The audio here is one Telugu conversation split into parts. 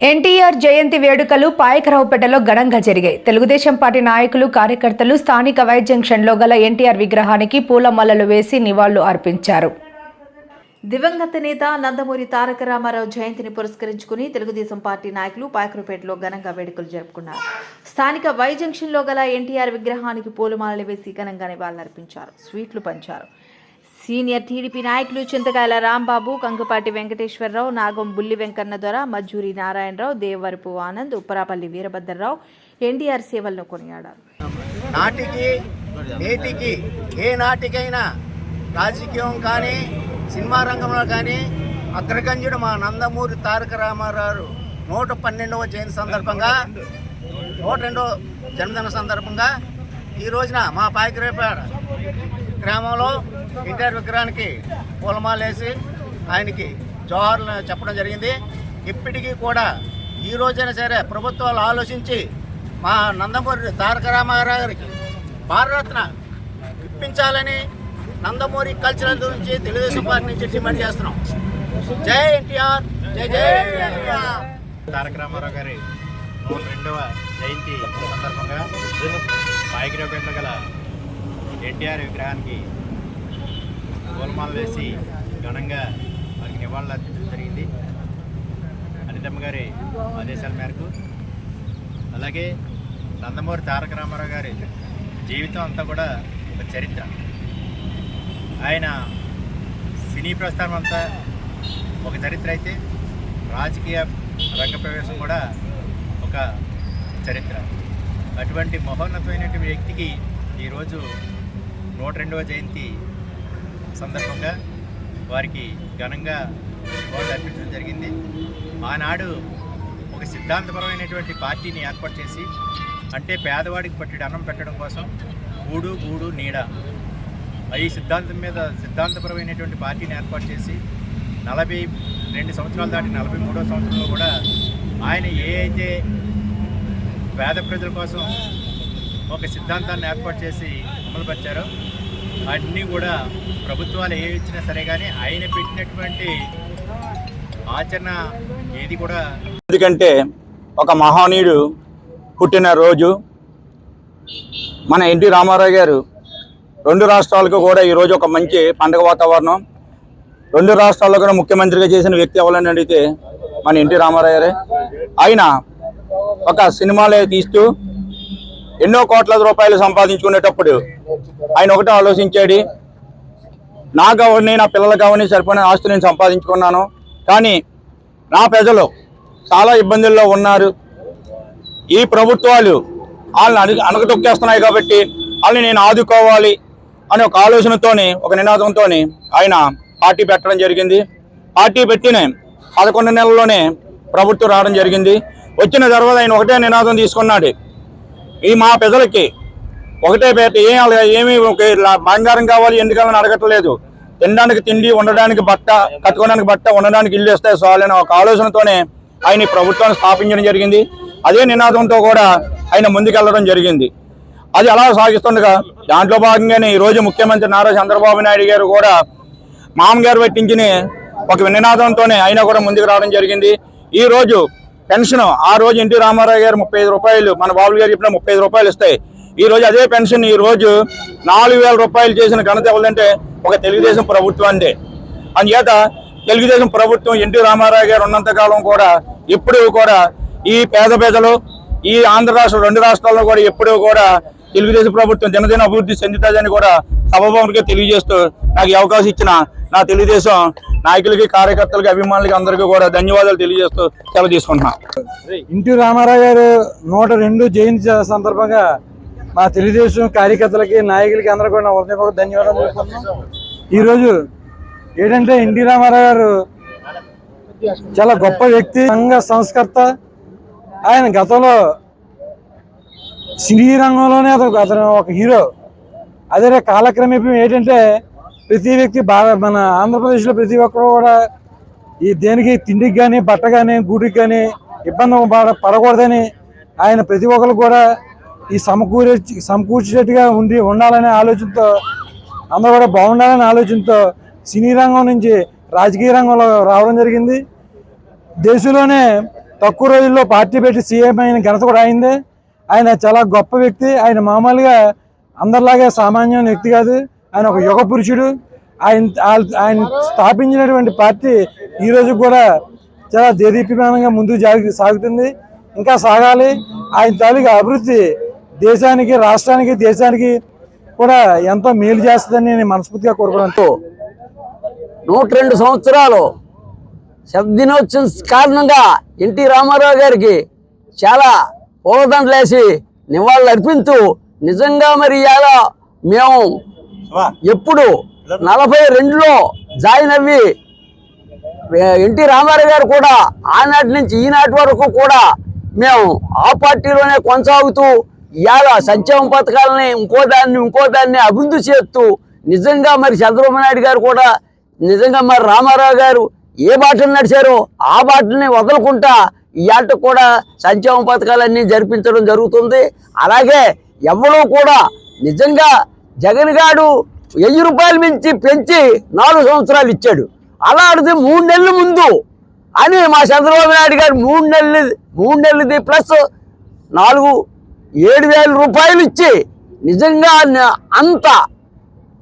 ఎన్టీఆర్ జయంతి వేడుకలు పాయకరావుపేటలో ఘనంగా జరిగాయి. తెలుగుదేశం పార్టీ నాయకులు కార్యకర్తలు స్థానిక వై జంక్షన్లో గల ఎన్టీఆర్ విగ్రహానికి పూలమాలలు వేసి నివాళులు అర్పించారు. దివంగత నేత నందమూరి తారక రామారావు జయంతిని పురస్కరించుకుని తెలుగుదేశం పార్టీ నాయకులు పాయకరపేటలో ఘనంగా వేడుకలు జరుపుకున్నారు. స్థానిక వై జంక్షన్లో గల ఎన్టీఆర్ విగ్రహానికి పూలమాలలు వేసి ఘనంగా నివాళులర్పించారు. స్వీట్లు పంచారు. సీనియర్ టీడీపీ నాయకులు చింతకాయల రాంబాబు కంకుపాటి వెంకటేశ్వరరావు నాగం బుల్లి వెంకన్న దొర మజ్జూరి నారాయణరావు దేవరపు ఆనంద్ ఉప్పరాపల్లి వీరభద్రరావు ఎన్టీఆర్ సేవలను కొనియాడారు. నాటికి నేటికి ఏ నాటికైనా రాజకీయం కానీ సినిమా రంగంలో కానీ అగ్రగణ్యుడు మా నందమూరి తారక రామారావు నూట పన్నెండవ జయంతి సందర్భంగా నూట రెండవ జన్మదిన సందర్భంగా ఈ రోజున మా పాయకరేపేట గ్రామంలో ఎన్టీఆర్ విగ్రహానికి పూలమాలేసి ఆయనకి జోహార్లు చెప్పడం జరిగింది. ఇప్పటికీ కూడా ఈ రోజైనా సరే ప్రభుత్వాలు ఆలోచించి మా నందమూరి తారక రామారావు గారికి భారతరత్న ఇప్పించాలని నందమూరి కల్చరల్ గురించి తెలుగుదేశం పార్టీ నుంచి డిమాండ్ చేస్తున్నాం. జై ఎన్టీఆర్ జై జై ఎన్టీఆర్. తారక రామారావు గారి నూట రెండవ జయంతి సందర్భంగా పాయకిరావుపేటలో గల ఎన్టీఆర్ విగ్రహానికి పూలమాల వేసి ఘనంగా వారికి నివాళులు అర్పించడం జరిగింది. అనితమ్మ గారి ఆదేశాల మేరకు. అలాగే నందమూరి తారక రామారావు గారి జీవితం అంతా కూడా ఒక చరిత్ర. ఆయన సినీ ప్రస్థానం అంతా ఒక చరిత్ర అయితే రాజకీయ రంగ ప్రవేశం కూడా ఒక చరిత్ర. అటువంటి మహోన్నతమైనటువంటి వ్యక్తికి ఈరోజు నూట రెండవ జయంతి సందర్భంగా వారికి ఘనంగా నివాళులు అర్పించడం జరిగింది. ఆనాడు ఒక సిద్ధాంతపరమైనటువంటి పార్టీని ఏర్పాటు చేసి అంటే పేదవాడికి పట్టెడు అన్నం పెట్టడం కోసం గూడు గూడు నీడ ఈ సిద్ధాంతం మీద సిద్ధాంతపరమైనటువంటి పార్టీని ఏర్పాటు చేసి నలభై రెండు సంవత్సరాలు దాటి నలభై మూడో సంవత్సరంలో కూడా ఆయన ఏ అయితే పేద ప్రజల కోసం ఒక సిద్ధాంతాన్ని ఏర్పాటు చేసి అమలుపరిచారో అన్నీ కూడా ప్రభుత్వాలు ఏ ఇచ్చినా సరే కానీ ఆయన పెట్టినటువంటి ఆచరణ ఏది కూడా ఎందుకంటే ఒక మహనీయుడు పుట్టిన రోజు మన ఎన్టీ రామారావు గారు రెండు రాష్ట్రాలకు కూడా ఈరోజు ఒక మంచి పండగ వాతావరణం. రెండు రాష్ట్రాల్లో కూడా ముఖ్యమంత్రిగా చేసిన వ్యక్తి ఎవరని అడిగితే మన ఎన్టీ రామారావు గారే. ఆయన ఒక సినిమాలే తీస్తూ ఎన్నో కోట్ల రూపాయలు సంపాదించుకునేటప్పుడు ఆయన ఒకటే ఆలోచించాడు నా గవర్ని నా పిల్లల గవర్ని సరిపోయిన ఆస్తి నేను సంపాదించుకున్నాను. కానీ నా ప్రజలు చాలా ఇబ్బందుల్లో ఉన్నారు. ఈ ప్రభుత్వాలు వాళ్ళని అణు అణగతొక్కేస్తున్నాయి కాబట్టి వాళ్ళని నేను ఆదుకోవాలి అనే ఒక ఆలోచనతోని ఒక నినాదంతో ఆయన పార్టీ పెట్టడం జరిగింది. పార్టీ పెట్టిన పదకొండు నెలల్లోనే ప్రభుత్వం రావడం జరిగింది. వచ్చిన తర్వాత ఆయన ఒకటే నినాదం తీసుకున్నాడు. ఈ మా ప్రజలకి ఒకటే పేట ఏం అలా ఏమి ఒక బంగారం కావాలి ఎందుకని అడగట్లేదు. తినడానికి తిండి ఉండడానికి బట్ట కట్టుకోవడానికి బట్ట ఉండడానికి ఇల్లు ఇస్తే చాలని ఒక ఆలోచనతోనే ఆయన ప్రభుత్వాన్ని స్థాపించడం జరిగింది. అదే నినాదంతో కూడా ఆయన ముందుకెళ్ళడం జరిగింది. అది అలా సాగిస్తుండగా దాంట్లో భాగంగానే ఈ రోజు ముఖ్యమంత్రి నారా చంద్రబాబు నాయుడు గారు కూడా మామగారు పెట్టించిన ఒక నినాదంతోనే ఆయన కూడా ముందుకు రావడం జరిగింది. ఈరోజు పెన్షన్ ఆ రోజు ఎన్టీ రామారావు గారు ముప్పై ఐదు రూపాయలు మన బాబులు గారు చెప్పిన ముప్పై ఐదు రూపాయలు ఇస్తాయి. ఈ రోజు అదే పెన్షన్ ఈ రోజు నాలుగు వేల రూపాయలు చేసిన ఘనత ఎవరంటే ఒక తెలుగుదేశం ప్రభుత్వాన్ని అందుచేత తెలుగుదేశం ప్రభుత్వం ఎన్టీ రామారావు గారు ఉన్నంతకాలం కూడా ఎప్పుడూ కూడా ఈ పేద ప్రజలు ఈ ఆంధ్ర రాష్ట్రం రెండు రాష్ట్రాల్లో కూడా ఎప్పుడూ కూడా తెలుగుదేశం ప్రభుత్వం జనదిన అభివృద్ధి చెందుతుందని కూడా సభభవన్గా తెలియజేస్తూ నాకు ఈ అవకాశం ఇచ్చిన నా తెలుగుదేశం నాయకులకి కార్యకర్తలకి అభిమానులకి అందరికీ కూడా ధన్యవాదాలు తెలియజేస్తూ సెలవు తీసుకుంటున్నా. ఇంటి రామారావు గారు నూట రెండు జయంతి సందర్భంగా మా తెలుగుదేశం కార్యకర్తలకి నాయకులకి అందరూ కూడా హృదయపూర్వక ధన్యవాదాలు ఈరోజు ఏంటంటే ఎన్టీ రామారావు గారు చాలా గొప్ప వ్యక్తి సంఘ సంస్కర్త. ఆయన గతంలో సినీ రంగంలోనే అతను అతను ఒక హీరో. అదే కాలక్రమేపీ ఏంటంటే ప్రతి వ్యక్తి బాగా మన ఆంధ్రప్రదేశ్లో ప్రతి ఒక్కరు కూడా ఈ దేనికి తిండికి కానీ బట్ట కానీ గూటికి కానీ ఇబ్బంది పడ- పడకూడదని ఆయన ప్రతి ఒక్కరు కూడా ఈ సమకూరే సమకూర్చేట్టుగా ఉండి ఉండాలనే ఆలోచనతో అందరూ కూడా బాగుండాలనే ఆలోచనతో సినీ రంగం నుంచి రాజకీయ రంగంలో రావడం జరిగింది. దేశంలోనే తక్కువ రోజుల్లో పార్టీ పెట్టి సీఎం అయిన ఘనత కూడా అయింది ఆయన చాలా గొప్ప వ్యక్తి. ఆయన మామూలుగా అందరిలాగే సామాన్య వ్యక్తి కాదు. ఆయన ఒక యుగ పురుషుడు. ఆయన ఆయన స్థాపించినటువంటి పార్టీ ఈరోజు కూడా చాలా దేదీప్యమానంగా ముందుకు జాగి సాగుతుంది. ఇంకా సాగాలి. ఆయన తాలూకా అభివృద్ధి దేశానికి రాష్ట్రానికి దేశానికి కూడా ఎంతో మేలు చేస్తుందని నేను మనస్ఫూర్తిగా కోరుకోవడంతో నూట రెండు సంవత్సరాలు శబ్దినోత్సవం కారణంగా ఎన్టీ రామారావు గారికి చాలా పూలదండలేసి నివాళులు అర్పిస్తూ నిజంగా మరి ఇలా మేము ఎప్పుడు నలభై రెండులో జాయిన్ అవ్వి ఎన్టీ రామారావు గారు కూడా ఆనాటి నుంచి ఈనాటి వరకు కూడా మేము ఆ పార్టీలోనే కొనసాగుతూ ఇవాళ సంక్షేమ పథకాలని ఇంకో దాన్ని ఇంకో దాన్ని అభివృద్ధి చేస్తూ నిజంగా మరి చంద్రబాబు నాయుడు గారు కూడా నిజంగా మరి రామారావు గారు ఏ బాటలు నడిచారో ఆ బాటల్ని వదలకుండా ఇవాళ కూడా సంక్షేమ పథకాలన్నీ జరిపించడం జరుగుతుంది. అలాగే ఎవరూ కూడా నిజంగా జగన్ గారు వెయ్యి రూపాయలు మించి పెంచి నాలుగు సంవత్సరాలు ఇచ్చాడు. అలాంటిది మూడు నెలల ముందు అని మా చంద్రబాబు నాయుడు గారు మూడు నెలలు మూడు నెలలది ప్లస్ నాలుగు ఏడు వేల రూపాయలు ఇచ్చి నిజంగా అంత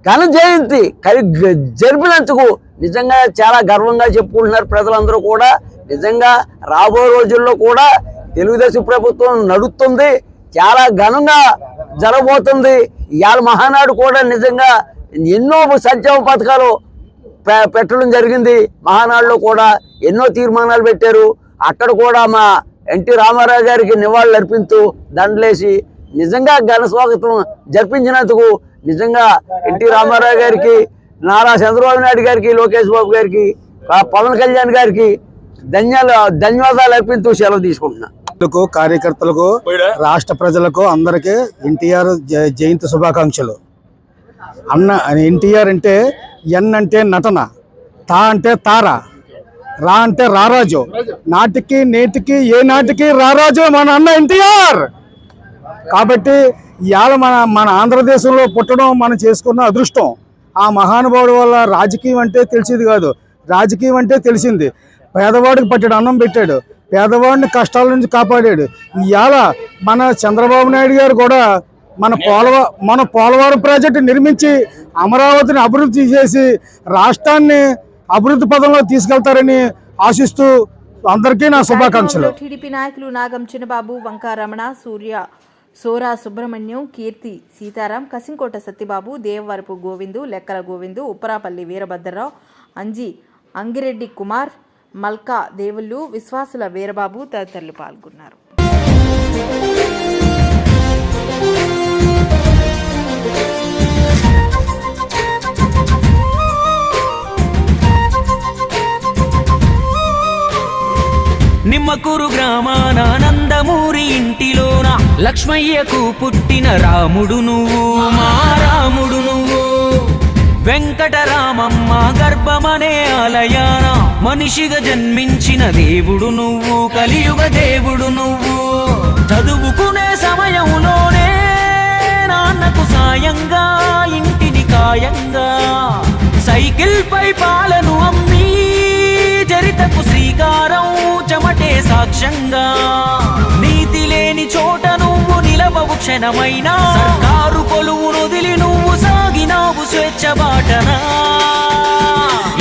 ఘన జయంతి కలి జరిపినందుకు నిజంగా చాలా గర్వంగా చెప్పుకుంటున్నారు ప్రజలందరూ కూడా. నిజంగా రాబోయే రోజుల్లో కూడా తెలుగుదేశం ప్రభుత్వం నడుస్తుంది. చాలా ఘనంగా జరగబోతుంది. ఇవాళ మహానాడు కూడా నిజంగా ఎన్నో సంక్షేమ పథకాలు పె- పెట్టడం జరిగింది. మహానాడులో కూడా ఎన్నో తీర్మానాలు పెట్టారు. అక్కడ కూడా మా ఎన్టీ రామారావు గారికి నివాళులు అర్పిస్తూ దండలేసి నిజంగా ఘన స్వాగతం జరిపించినందుకు నిజంగా ఎన్టీ రామారావు గారికి నారా చంద్రబాబు నాయుడు గారికి లోకేష్ బాబు గారికి పవన్ కళ్యాణ్ గారికి ధన్యాలు ధన్యవాదాలు అర్పిస్తూ సెలవు తీసుకుంటున్నా. లకు కార్యకర్తలకు రాష్ట్ర ప్రజలకు అందరికీ ఎన్టీఆర్ జయంతి శుభాకాంక్షలు. అన్న ఎన్టీఆర్ అంటే ఎన్ అంటే నటన తా అంటే తార రా అంటే రారాజు నాటికి నేటికి ఏ నాటికి రారాజు మన అన్న ఎన్టీఆర్! కాబట్టి ఇవాళ మన మన ఆంధ్రదేశంలో పుట్టడం మనం చేసుకున్న అదృష్టం ఆ మహానుభావుడు వల్ల రాజకీయం అంటే తెలిసేది కాదు. రాజకీయం అంటే తెలిసింది. పేదవాడికి పట్టాడు అన్నం పెట్టాడు. పేదవాడిని కష్టాల నుంచి కాపాడాడు. ఇవాళ మన చంద్రబాబు నాయుడు గారు కూడా మన పోలవ మన పోలవరం ప్రాజెక్టు నిర్మించి అమరావతిని అభివృద్ధి చేసి రాష్ట్రాన్ని అభివృద్ధి పదంలో తీసుకెళ్తారని ఆశిస్తూ అందరికీ నా శుభాకాంక్షలు. టీడీపీ నాయకులు నాగం చిన్నబాబు వంకారమణ సూర్య సోరా సుబ్రహ్మణ్యం కీర్తి సీతారాం కసింకోట సత్యబాబు దేవవరపు గోవిందు లెక్కల గోవిందు ఉప్పరాపల్లి వీరభద్రరావు అంజి అంగిరెడ్డి కుమార్ మల్కా దేవుళ్ళు విశ్వాసుల వీరబాబు తదితరులు పాల్గొన్నారు. నిమ్మకూరు గ్రామాన నందమూరి ఇంటిలోన లక్ష్మయ్యకు పుట్టిన రాముడు నువ్వు మా వెంకటరామమ్మ గర్భమనే ఆలయాన మనిషిగా జన్మించిన దేవుడు నువ్వు కలియుగ దేవుడు నువ్వు. చదువుకునే సమయంలోనే నాన్నకు సాయంగా ఇంటిని కాయంగా సైకిల్ పై పాలను అమ్మి చరితకు శ్రీకారం చెమటే సాక్ష్యంగా నీ నువ్వు క్షణమైనా. సర్కారు కొలువు నుదిలి నువ్వు సాగినావు స్వేచ్ఛ బాటనా.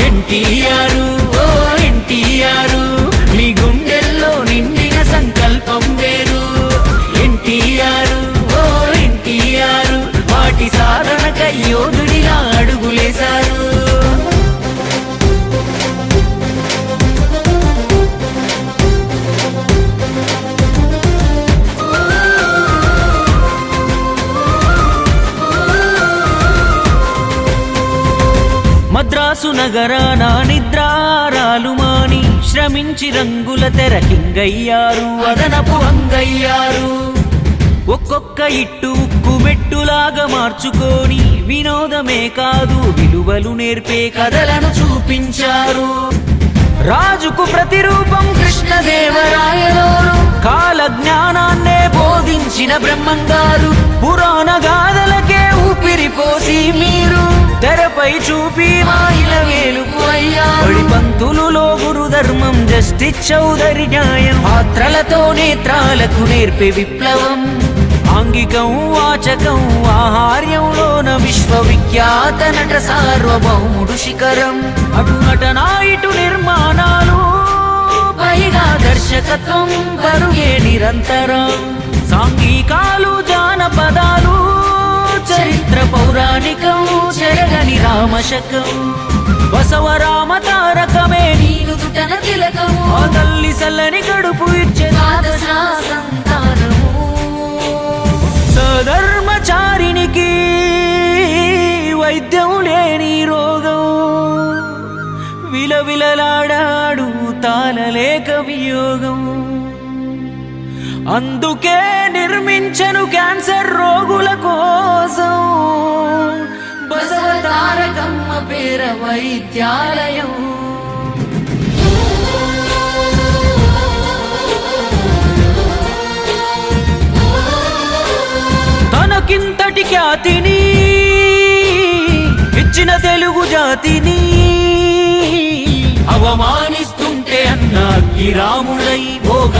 ఎన్టీఆర్ ఓ ఎన్టీఆర్. నగరాన నిద్రారాలు మాని శ్రమించి రంగుల తెరకింగయ్యారు అదనపు అంగయ్యారు. ఒక్కొక్క ఇట్టు ఉక్కుమెట్టులాగా మార్చుకొని వినోదమే కాదు విలువలు నేర్పే కథలను చూపించారు. రాజుకు ప్రతిరూపం కృష్ణదేవరాయలోరు కాల జ్ఞానాన్నే బోధించిన బ్రహ్మంగారు. పురాణ గాథలకే ఊపిరి పోసి మీరు తెరపై చూపి మాయిల వేలుపు బడి పంతులులో గురు ధర్మం జస్టిస్ చౌదరి న్యాయం. పాత్రలతో నేత్రాలకు నేర్పే విప్లవం. ఆంగికం వాచకం ఆహార్యంలోన విశ్వవిఖ్యాత నట సార్వభౌముడు శిఖరం. అటు నటనా ఇటు నిర్మాణాలు. పైగా దర్శకత్వం బరుగే నిరంతరం. సాంఘికాలు జానపదాలు. పౌరాణికం చెరగని రామశకం. బసవరామ తారకమే నీను దుటన తిలకము. ఆ తల్లి సల్లని కడుపు ఇచ్చే సంతానము. సధర్మచారినికి వైద్యం లేని రోగం. విలవిలలాడాడు తాళలేక వియోగం. అందుకే నిర్మించను క్యాన్సర్ రోగుల కోసం. బసవతారకమ్మ పేర వైద్యాలయం. తనకింతటి ఖ్యాతిని ఇచ్చిన తెలుగు జాతిని అవమానిస్తుంటే అన్నాకి రాముడై భోగ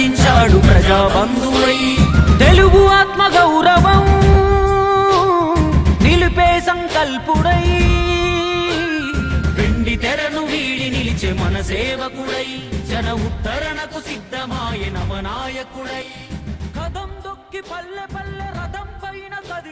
సృజించాడు ప్రజాబంధువై. తెలుగు ఆత్మ గౌరవం నిలిపే సంకల్పుడై. వెండి తెరను వీడి నిలిచే మన సేవకుడై. జన ఉత్తరణకు సిద్ధమాయ నవనాయకుడై. కదం దొక్కి పల్లె పల్లె రథం పైన కది